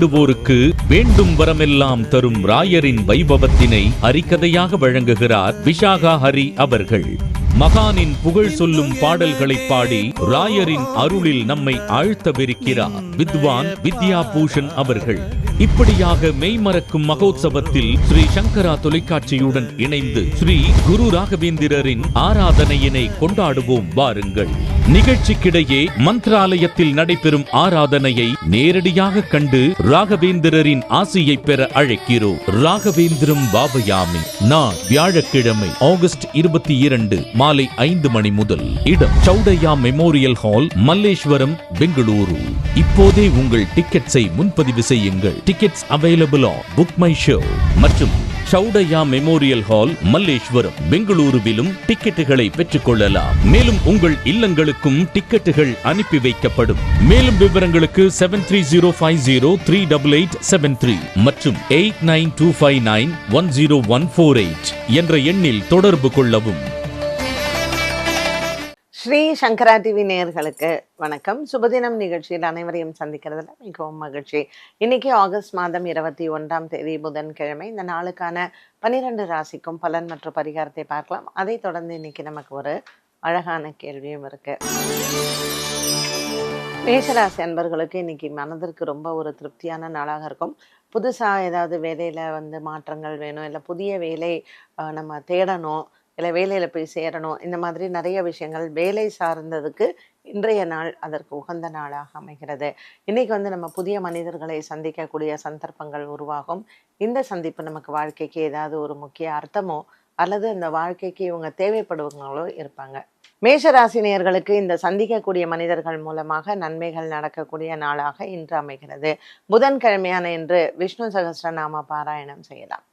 வேண்டுவோருக்கு வேண்டும் வரமெல்லாம் தரும் ராயரின் வைபவத்தினை ஹரிக்கதையாக வழங்குகிறார் விஷாகா ஹரி அவர்கள். மகானின் புகழ் சொல்லும் பாடல்களை பாடி ராயரின் அருளில் நம்மை ஆழ்த்தவிருக்கிறார். வித்வான் வித்யா பூஷன் அவர்கள். இப்படியாக மெய்மறக்கும் மகோத்சவத்தில் ஸ்ரீ சங்கரா தொலைக்காட்சியுடன் இணைந்து ஸ்ரீ குரு ராகவேந்திரரின் ஆராதனையினை கொண்டாடுவோம் வாருங்கள். நிகழ்ச்சிக்கிடையே மந்திராலயத்தில் நடைபெறும் ஆராதனையை நேரடியாக கண்டு ராகவேந்திரரின் ஆசியை பெற அழைக்கிறோம். ராகவேந்திரம் பாபயாமி நான் வியாழக்கிழமை ஆகஸ்ட் இருபத்தி இரண்டு மாலை ஐந்து மணி முதல். இடம் சௌடையா மெமோரியல் ஹால் மல்லேஸ்வரம் பெங்களூரு. இப்போதே உங்கள் டிக்கெட்ஸை முன்பதிவு செய்யுங்கள். Tickets available on Book My Show மற்றும் சௌடையா மெமோரியல் ஹால் மல்லேஸ்வரம் பெங்களூருவிலும் டிக்கெட்டுகளை பெற்றுக் கொள்ளலாம் மேலும் உங்கள் இல்லங்களுக்கும் டிக்கெட்டுகள் அனுப்பி வைக்கப்படும். மேலும் விவரங்களுக்கு seven three zero five zero three double eight seven three மற்றும் eight nine two five nine one zero one four eight என்ற எண்ணில் தொடர்பு கொள்ளவும். ஸ்ரீ சங்கரா டிவி நேயர்களுக்கு வணக்கம். சுபதினம் நிகழ்ச்சியில் அனைவரையும் சந்திக்கிறதுல மிகவும் மகிழ்ச்சி. இன்னைக்கு ஆகஸ்ட் மாதம் இருபத்தி ஒன்றாம் தேதி புதன்கிழமை. இந்த நாளுக்கான பனிரெண்டு ராசிக்கும் பலன் மற்றும் பரிகாரத்தை பார்க்கலாம். அதைத் தொடர்ந்து இன்னைக்கு நமக்கு ஒரு அழகான கேள்வியும் இருக்கு. மேஷராசி அன்பர்களுக்கு இன்னைக்கு மனதிற்கு ரொம்ப ஒரு திருப்தியான நாளாக இருக்கும். புதுசாக ஏதாவது வேலையில் வந்து மாற்றங்கள் வேணும் இல்லை புதிய வேலை நம்ம தேடணும் இல்லை வேலையில் போய் சேரணும். இந்த மாதிரி நிறைய விஷயங்கள் வேலை சார்ந்ததுக்கு இன்றைய நாள் அதற்கு உகந்த நாளாக அமைகிறது. இன்னைக்கு வந்து நம்ம புதிய மனிதர்களை சந்திக்கக்கூடிய சந்தர்ப்பங்கள் உருவாகும். இந்த சந்திப்பு நமக்கு வாழ்க்கைக்கு ஏதாவது ஒரு முக்கிய அர்த்தமோ அல்லது அந்த வாழ்க்கைக்கு இவங்க தேவைப்படுவங்களோ இருப்பாங்க. மேஷராசினியர்களுக்கு இந்த சந்திக்கக்கூடிய மனிதர்கள் மூலமாக நன்மைகள் நடக்கக்கூடிய நாளாக இன்று அமைகிறது. புதன்கிழமையான இன்று விஷ்ணு சகஸ்ரநாம பாராயணம் செய்யலாம்.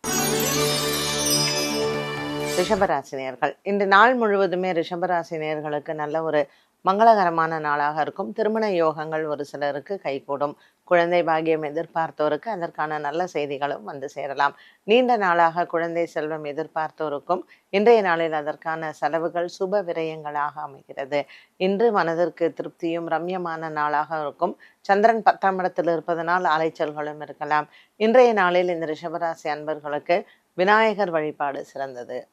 ரிஷபராசினியர்கள். இன்று நாள் முழுவதுமே ரிஷபராசினியர்களுக்கு நல்ல ஒரு மங்களகரமான நாளாக இருக்கும். திருமண யோகங்கள் ஒரு சிலருக்கு கைகூடும். குழந்தை பாகியம் எதிர்பார்த்தோருக்கு அதற்கான நல்ல செய்திகளும் வந்து சேரலாம். நீண்ட நாளாக குழந்தை செல்வம் எதிர்பார்த்தோருக்கும் இன்றைய நாளில் அதற்கான செலவுகள் சுப விரயங்களாக அமைகிறது. இன்று மனதிற்கு திருப்தியும் ரம்யமான நாளாக இருக்கும். சந்திரன் பத்தாம் இடத்தில் இருப்பதனால் அலைச்சல்களும் இருக்கலாம். இன்றைய நாளில் இந்த ரிஷபராசி அன்பர்களுக்கு விநாயகர் வழிபாடு சிறந்தது.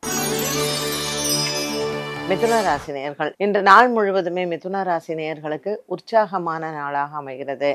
மிதுன ராசி நேயர்கள் இன்று நாள் முழுவதுமே மிதுன ராசி நேயர்களுக்கு உற்சாகமான நாளாக அமைகிறது.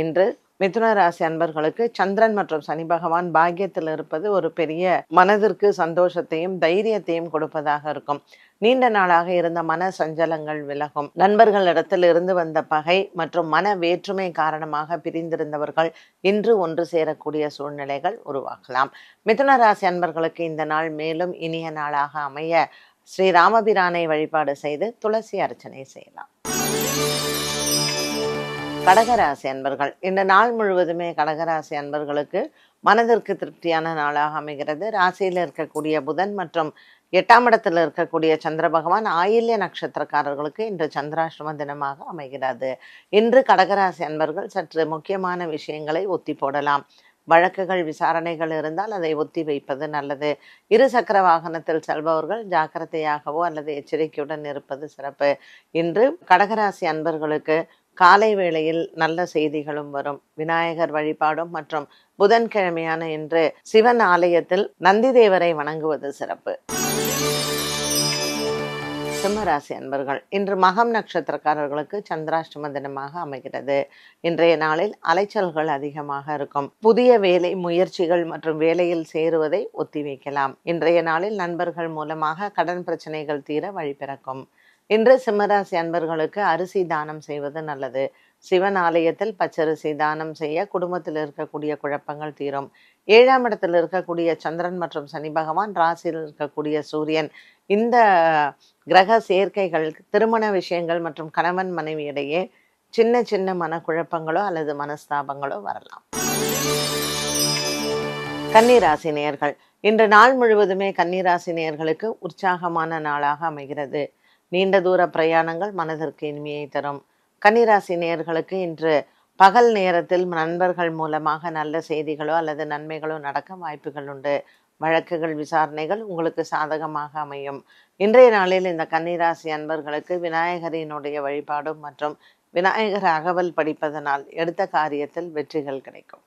இன்று மிதுன ராசி அன்பர்களுக்கு சந்திரன் மற்றும் சனி பகவான் பாக்கியத்தில் இருப்பது ஒரு பெரிய மனதிற்கு சந்தோஷத்தையும் தைரியத்தையும் கொடுப்பதாக இருக்கும். நீண்ட நாளாக இருந்த மன சஞ்சலங்கள் விலகும். நண்பர்களிடத்தில் இருந்து வந்த பகை மற்றும் மன வேற்றுமை காரணமாக பிரிந்திருந்தவர்கள் இன்று ஒன்று சேரக்கூடிய சூழ்நிலைகள் உருவாகலாம். மிதுன ராசி அன்பர்களுக்கு இந்த நாள் மேலும் இனிய நாளாக அமைய ஸ்ரீ ராமபிரானை வழிபாடு செய்து துளசி அர்ச்சனை செய்யலாம். கடகராசி அன்பர்கள் இந்த நாள் முழுவதுமே கடகராசி அன்பர்களுக்கு மனதிற்கு திருப்தியான நாளாக அமைகிறது. ராசியில் இருக்கக்கூடிய புதன் மற்றும் எட்டாம் இடத்தில் இருக்கக்கூடிய சந்திர பகவான் ஆயில்ய நட்சத்திரக்காரர்களுக்கு இன்று சந்திராஷ்டம தினமாக அமைகிறது. இன்று கடகராசி அன்பர்கள் சற்று முக்கியமான விஷயங்களை ஒத்தி போடலாம். வழக்குகள் விசாரணைகள் இருந்தால் அதை ஒத்தி வைப்பது நல்லது. இரு சக்கர வாகனத்தில் செல்பவர்கள் ஜாக்கிரதையாகவோ அல்லது எச்சரிக்கையுடன் இருப்பது சிறப்பு. இன்று கடகராசி அன்பர்களுக்கு காலை வேளையில் நல்ல செய்திகளும் வரும். விநாயகர் வழிபாடும் மற்றும் புதன்கிழமையான இன்று சிவன் ஆலயத்தில் நந்திதேவரை வணங்குவது சிறப்பு. சிம்மராசி அன்பர்கள் இன்று மகம் நட்சத்திரக்காரர்களுக்கு சந்திராஷ்டம தினமாக அமைகிறது. இன்றைய நாளில் அலைச்சல்கள் அதிகமாக இருக்கும். புதிய வேலை முயற்சிகள் மற்றும் வேலையில் சேருவதை ஒத்திவைக்கலாம். இன்றைய நாளில் நண்பர்கள் மூலமாக கடன் பிரச்சனைகள் தீர வழிபிறக்கும் இன்று சிம்மராசி அன்பர்களுக்கு அரிசி தானம் செய்வது நல்லது. சிவன் ஆலயத்தில் பச்சரிசி தானம் செய்ய குடும்பத்தில் இருக்கக்கூடிய குழப்பங்கள் தீரும். ஏழாம் இடத்தில் இருக்கக்கூடிய சந்திரன் மற்றும் சனி பகவான் ராசியில் இருக்கக்கூடிய சூரியன் இந்த கிரக சேர்க்கைகள் திருமண விஷயங்கள் மற்றும் கணவன் மனைவி இடையே சின்ன சின்ன மனக்குழப்பங்களோ அல்லது மனஸ்தாபங்களோ வரலாம். கன்னிராசி நேயர்கள் இன்று நாள் முழுவதுமே கன்னிராசி நேயர்களுக்கு உற்சாகமான நாளாக அமைகிறது. நீண்ட தூர பிரயாணங்கள் மனதிற்கு இனிமையை தரும். கன்னிராசி நேயர்களுக்கு இன்று பகல் நேரத்தில் நண்பர்கள் மூலமாக நல்ல செய்திகளோ அல்லது நன்மைகளோ நடக்க வாய்ப்புகள் உண்டு. வழக்குகள் விசாரணைகள் உங்களுக்கு சாதகமாக அமையும். இன்றைய நாளில் இந்த கன்னிராசி அன்பர்களுக்கு விநாயகரினுடைய வழிபாடும் மற்றும் விநாயகர் அகவல் படிப்பதனால் எடுத்த காரியத்தில் வெற்றிகள் கிடைக்கும்.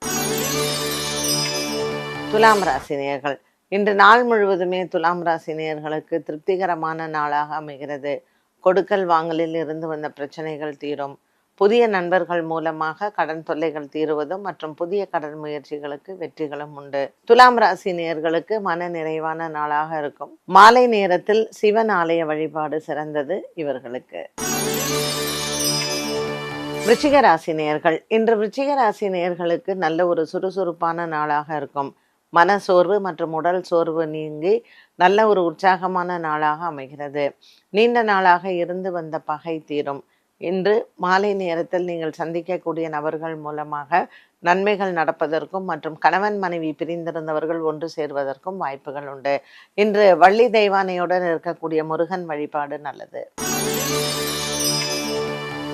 துலாம் ராசி நேர்கள் இன்று நாள் முழுவதுமே துலாம் ராசி நேயர்களுக்கு திருப்திகரமான நாளாக அமைகிறது. கொடுக்கல் வாங்கலில் இருந்து வந்த பிரச்சனைகள் தீரும். புதிய நண்பர்கள் மூலமாக கடன் தொல்லைகள் தீருவதும் மற்றும் புதிய கடன் முயற்சிகளுக்கு வெற்றிகளும் உண்டு. துலாம் ராசி நேயர்களுக்கு மன நிறைவான நாளாக இருக்கும். மாலை நேரத்தில் சிவன் ஆலய வழிபாடு சிறந்தது இவர்களுக்கு. விருச்சிக ராசி நேயர்கள். இன்று விருச்சிக ராசி நேயர்களுக்கு நல்ல ஒரு சுறுசுறுப்பான நாளாக இருக்கும். மன சோர்வு மற்றும் உடல் சோர்வு நீங்கி நல்ல ஒரு உற்சாகமான நாளாக அமைகிறது. நீண்ட நாளாக இருந்து வந்த பகை தீரும். இன்று மாலை நேரத்தில் நீங்கள் சந்திக்கக்கூடிய நபர்கள் மூலமாக நன்மைகள் நடப்பதற்கும் மற்றும் கணவன் மனைவி பிரிந்திருந்தவர்கள் ஒன்று சேர்வதற்கும் வாய்ப்புகள் உண்டு. இன்று வள்ளி தெய்வானையுடன் இருக்கக்கூடிய முருகன் வழிபாடு நல்லது.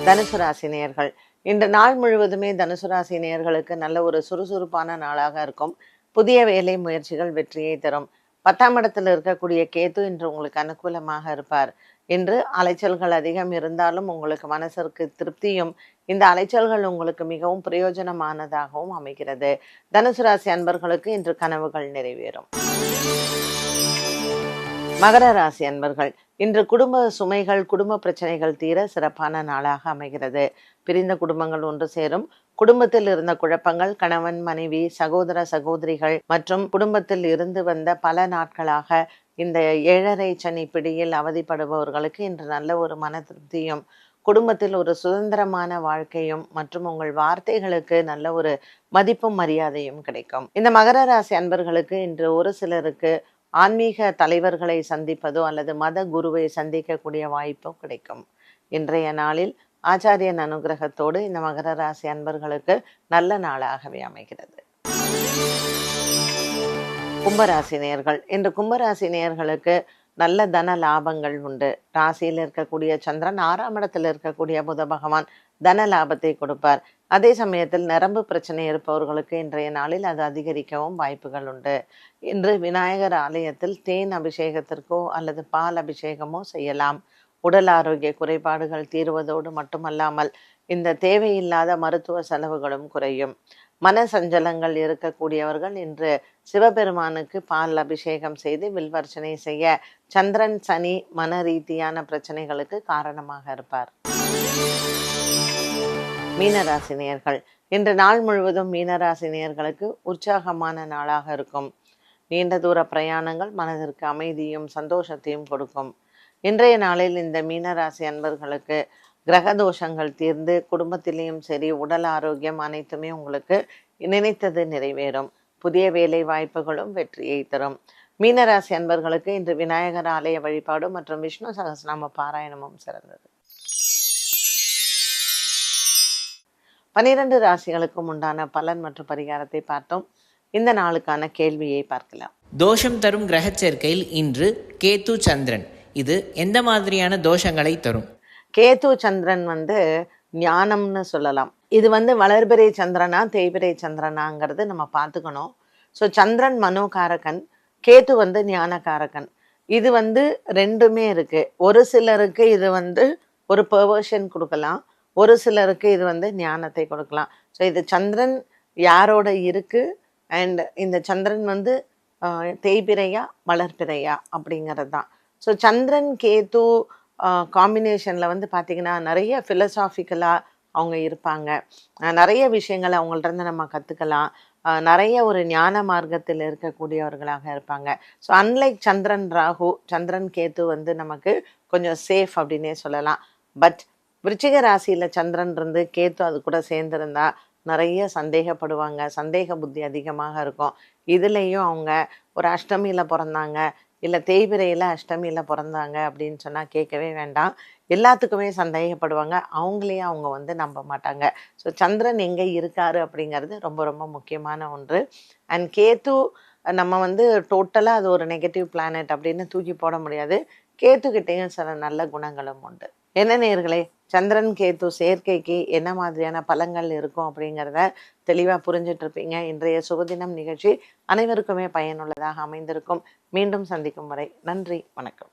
தனுசு ராசி நேயர்கள். இன்று நாள் முழுவதுமே தனுசு ராசி நேயர்களுக்கு நல்ல ஒரு சுறுசுறுப்பான நாளாக இருக்கும். புதிய வேலை முயற்சிகள் வெற்றியை தரும். பத்தாம் இடத்தில் இருக்கக்கூடிய கேது இன்று உங்களுக்கு அனுகூலமாக இருப்பார். இன்று அலைச்சல்கள் அதிகம் இருந்தாலும் உங்களுக்கு மனசிற்கு திருப்தியும் இந்த அலைச்சல்கள் உங்களுக்கு மிகவும் பிரயோஜனமானதாகவும் அமைகிறது. தனுசு ராசி அன்பர்களுக்கு இன்று கனவுகள் நிறைவேறும். மகர ராசி அன்பர்கள் இன்று குடும்ப சுமைகள் குடும்ப பிரச்சனைகள் தீர சிறப்பான நாளாக அமைகிறது. பிரிந்த குடும்பங்கள் ஒன்று சேரும். குடும்பத்தில் இருந்த குழப்பங்கள் கணவன் மனைவி சகோதர சகோதரிகள் மற்றும் குடும்பத்தில் இருந்து வந்த பல நாட்களாக இந்த ஏழரை சனி பிடியில் அவதிப்படுபவர்களுக்கு இன்று நல்ல ஒரு மன திருப்தியும் குடும்பத்தில் ஒரு சுதந்திரமான வாழ்க்கையும் மற்றும் உங்கள் வார்த்தைகளுக்கு நல்ல ஒரு மதிப்பும் மரியாதையும் கிடைக்கும். இந்த மகர ராசி அன்பர்களுக்கு இன்று ஒரு சிலருக்கு ஆன்மீக தலைவர்களை சந்திப்பதோ அல்லது மத குருவை சந்திக்கக்கூடிய வாய்ப்போ கிடைக்கும். இன்றைய நாளில் ஆச்சாரியன் அனுகிரகத்தோடு இந்த மகர ராசி அன்பர்களுக்கு நல்ல நாளாகவே அமைகிறது. கும்பராசி நேர்கள் இன்று கும்பராசி நேர்களுக்கு நல்ல தன லாபங்கள் உண்டு. ராசியில் இருக்கக்கூடிய சந்திரன் ஆறாம் இடத்தில் இருக்கக்கூடிய புத பகவான் தன லாபத்தை கொடுப்பார். அதே சமயத்தில் நரம்பு பிரச்சனை இருப்பவர்களுக்கு இன்றைய நாளில் அது அதிகரிக்கவும் வாய்ப்புகள் உண்டு. இன்று விநாயகர் ஆலயத்தில் தேன் அபிஷேகத்திற்கோ அல்லது பால் அபிஷேகமோ செய்யலாம். உடல் ஆரோக்கிய குறைபாடுகள் தீர்வதோடு மட்டுமல்லாமல் இந்த தேவையில்லாத மருத்துவ செலவுகளும் குறையும். மன சஞ்சலங்கள் இருக்கக்கூடியவர்கள் இன்று சிவபெருமானுக்கு பால் அபிஷேகம் செய்து வில்வர்ச்சனை செய்ய சந்திரன் சனி மன ரீதியான பிரச்சனைகளுக்கு காரணமாக இருப்பார். மீனராசினியர்கள். இன்று நாள் முழுவதும் மீனராசினியர்களுக்கு உற்சாகமான நாளாக இருக்கும். நீண்ட தூர பிரயாணங்கள் மனதிற்கு அமைதியும் சந்தோஷத்தையும் கொடுக்கும். இன்றைய நாளில் இந்த மீனராசி அன்பர்களுக்கு கிரக தோஷங்கள் தீர்ந்து குடும்பத்திலையும் சரி உடல் ஆரோக்கியம் அனைத்துமே உங்களுக்கு நினைத்தது நிறைவேறும். புதிய வேலை வாய்ப்புகளும் வெற்றியை தரும். மீனராசி அன்பர்களுக்கு இன்று விநாயகர் ஆலய வழிபாடு மற்றும் விஷ்ணு சகஸ்ரநாம பாராயணமும் சிறந்தது. பனிரெண்டு ராசிகளுக்கும் உண்டான பலன் மற்றும் பரிகாரத்தை பார்த்தோம். இந்த நாளுக்கான கேள்வியை பார்க்கலாம். தோஷம் தரும் கிரகச் சேர்க்கையில் இன்று கேத்து சந்திரன். இது எந்த மாதிரியான தோஷங்களை தரும்? கேது சந்திரன் வந்து ஞானம்னு சொல்லலாம். இது வந்து வளர்பிறை சந்திரனா தேய்பிறை சந்திரனாங்கிறது நம்ம பார்த்துக்கணும். ஸோ சந்திரன் மனோகாரகன் கேது வந்து ஞானகாரகன். இது வந்து ரெண்டுமே இருக்கு. ஒரு சிலருக்கு இது வந்து ஒரு பெர்வர்ஷன் கொடுக்கலாம். ஒரு சிலருக்கு இது வந்து ஞானத்தை கொடுக்கலாம். ஸோ இது சந்திரன் யாரோட இருக்கு? அண்ட் இந்த சந்திரன் வந்து தேய்பிறையா வளர்பிறையா அப்படிங்கிறது தான். ஸோ சந்திரன் கேது காம்பினேஷனில் வந்து பார்த்திங்கன்னா நிறைய ஃபிலசாஃபிக்கலாக அவங்க இருப்பாங்க. நிறைய விஷயங்களை அவங்கள்ட்ட இருந்து நம்ம கற்றுக்கலாம் நிறைய ஒரு ஞான மார்க்கத்தில் இருக்கக்கூடியவர்களாக இருப்பாங்க. ஸோ அன்லைக் சந்திரன் ராகு சந்திரன் கேத்து வந்து நமக்கு கொஞ்சம் சேஃப் அப்படின்னே சொல்லலாம். பட் விருச்சிக ராசியில் சந்திரன் இருந்து கேத்து அது கூட சேர்ந்துருந்தா நிறைய சந்தேகப்படுவாங்க. சந்தேக புத்தி அதிகமாக இருக்கும். இதுலேயும் அவங்க ஒரு அஷ்டமியில் பிறந்தாங்க. இல்லை தேய்பிரையில் அஷ்டமியில் பிறந்தாங்க அப்படின்னு சொன்னால் கேட்கவே வேண்டாம். எல்லாத்துக்குமே சந்தேகப்படுவாங்க. அவங்களே அவங்க வந்து நம்ப மாட்டாங்க. ஸோ சந்திரன் எங்கே இருக்காரு அப்படிங்கிறது ரொம்ப ரொம்ப முக்கியமான ஒன்று. அண்ட் கேத்து நம்ம வந்து டோட்டலாக அது ஒரு நெகட்டிவ் பிளானட் அப்படின்னு தூக்கி போட முடியாது. கேத்துக்கிட்டேயும் சில நல்ல குணங்களும் உண்டு. என்ன நேர்களே? சந்திரன் கேத்து சேர்க்கைக்கு என்ன மாதிரியான பலங்கள் இருக்கும் அப்படிங்கிறத தெளிவாக புரிஞ்சிட்டு இருப்பீங்க. இன்றைய சுகதினம் நிகழ்ச்சி அனைவருக்குமே பயனுள்ளதாக அமைந்திருக்கும். மீண்டும் சந்திக்கும் வரை நன்றி வணக்கம்.